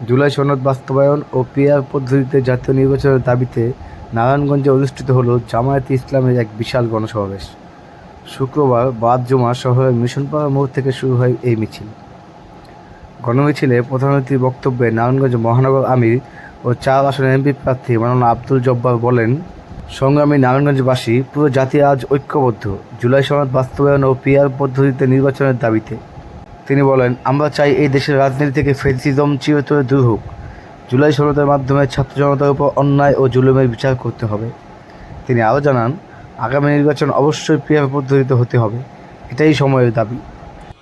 জুলাই সনদ বাস্তবায়ন ও পিআর পদ্ধতিতে জাতীয় নির্বাচনের দাবিতে নারায়ণগঞ্জে অনুষ্ঠিত হলো জামায়াতে ইসলামের এক বিশাল গণসমাবেশ। শুক্রবার বাদ জমা শহরের মিশনপাড়া মোড় থেকে শুরু হয় এই মিছিল। গণমিছিলে প্রধানমন্ত্রীর বক্তব্যে নারায়ণগঞ্জ মহানগর আমির ও চার আসনের এমপি প্রার্থী মাননা আব্দুল জব্বার বলেন, সংগ্রামী নারায়ণগঞ্জবাসী পুরো জাতি আজ ঐক্যবদ্ধ। জুলাই সনদ বাস্তবায়ন ও পিআর পদ্ধতিতে নির্বাচনের দাবিতে তিনি বলেন, আমরা চাই এই দেশের রাজনীতি থেকে ফেসিজম চিরতরে দূর হোক। জুলাই সনদের মাধ্যমে ছাত্র জনতার উপর অন্যায় ও জুলুমের বিচার করতে হবে। তিনি আরও জানান, আগামী নির্বাচন অবশ্যই পিআর পদ্ধতিতে হতে হবে। এটাই সময়ের দাবি।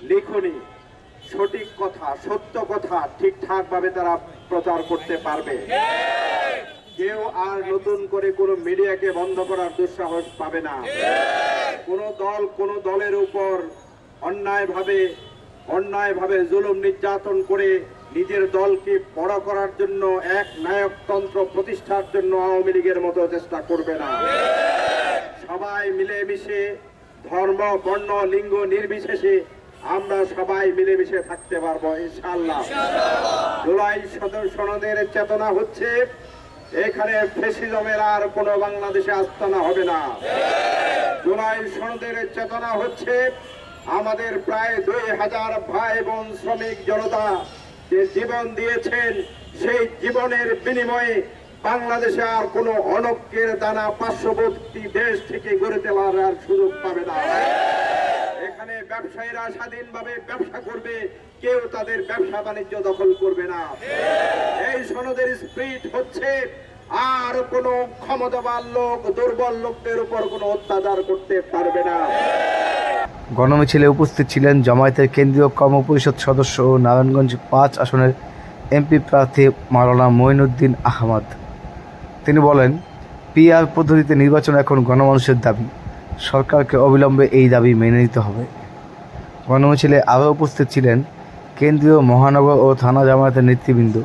লিখনি, সঠিক কথা, সত্য কথা ঠিকঠাক ভাবে তারা প্রচার করতে পারবে। কেউ আর নতুন করে কোনো মিডিয়াকে বন্ধ করার দুঃসাহস পাবে না। কোন দল কোন দলের উপর অন্যায় ভাবে অন্যায় ভাবে জুলুম নির্যাতন করে নিজের দলকে বড় করার জন্য এক নায়কতন্ত্র প্রতিষ্ঠার জন্য আওয়ামী লীগের মতো চেষ্টা করবে না। সবাই মিলেমিশে ধর্ম, বর্ণ, লিঙ্গ নির্বিশেষে আমরা সবাই মিলেমিশে থাকতে পারব ইনশাল্লাহ জুলাই সদর সনদের চেতনা হচ্ছে, এখানে ফেসিজমের আর কোনো বাংলাদেশে আস্তানা হবে না। জুলাই সনদের চেতনা হচ্ছে আমাদের প্রায় দুই হাজার ভাই বোন শ্রমিক জনতা যে জীবন দিয়েছেন, সেই জীবনের বিনিময়ে বাংলাদেশে আর কোনো অনক্যের দানা পার্শ্ববর্তী দেশ থেকে গড়ে তোলার আর সুযোগ পাবে না। এখানে ব্যবসায়ীরা স্বাধীনভাবে ব্যবসা করবে, কেউ তাদের ব্যবসা বাণিজ্য দখল করবে না। এই সনদের স্প্রিট হচ্ছে আর কোনো ক্ষমতাবান লোক, দুর্বল লোকদের উপর কোনো অত্যাচার করতে পারবে না। গণমিছিলে উপস্থিত ছিলেন জামায়াতের কেন্দ্রীয় কর্মপরিষদ সদস্য ও নারায়ণগঞ্জ পাঁচ আসনের এমপি প্রার্থী মাওলানা মঈনুদ্দিন আহমদ। তিনি বলেন, পিআর পদ্ধতিতে নির্বাচন এখন গণমানুষের দাবি। সরকারকে অবিলম্বে এই দাবি মেনে নিতে হবে। গণমিছিলে আরও উপস্থিত ছিলেন কেন্দ্রীয় মহানগর ও থানা জামায়াতের নেতৃবৃন্দ।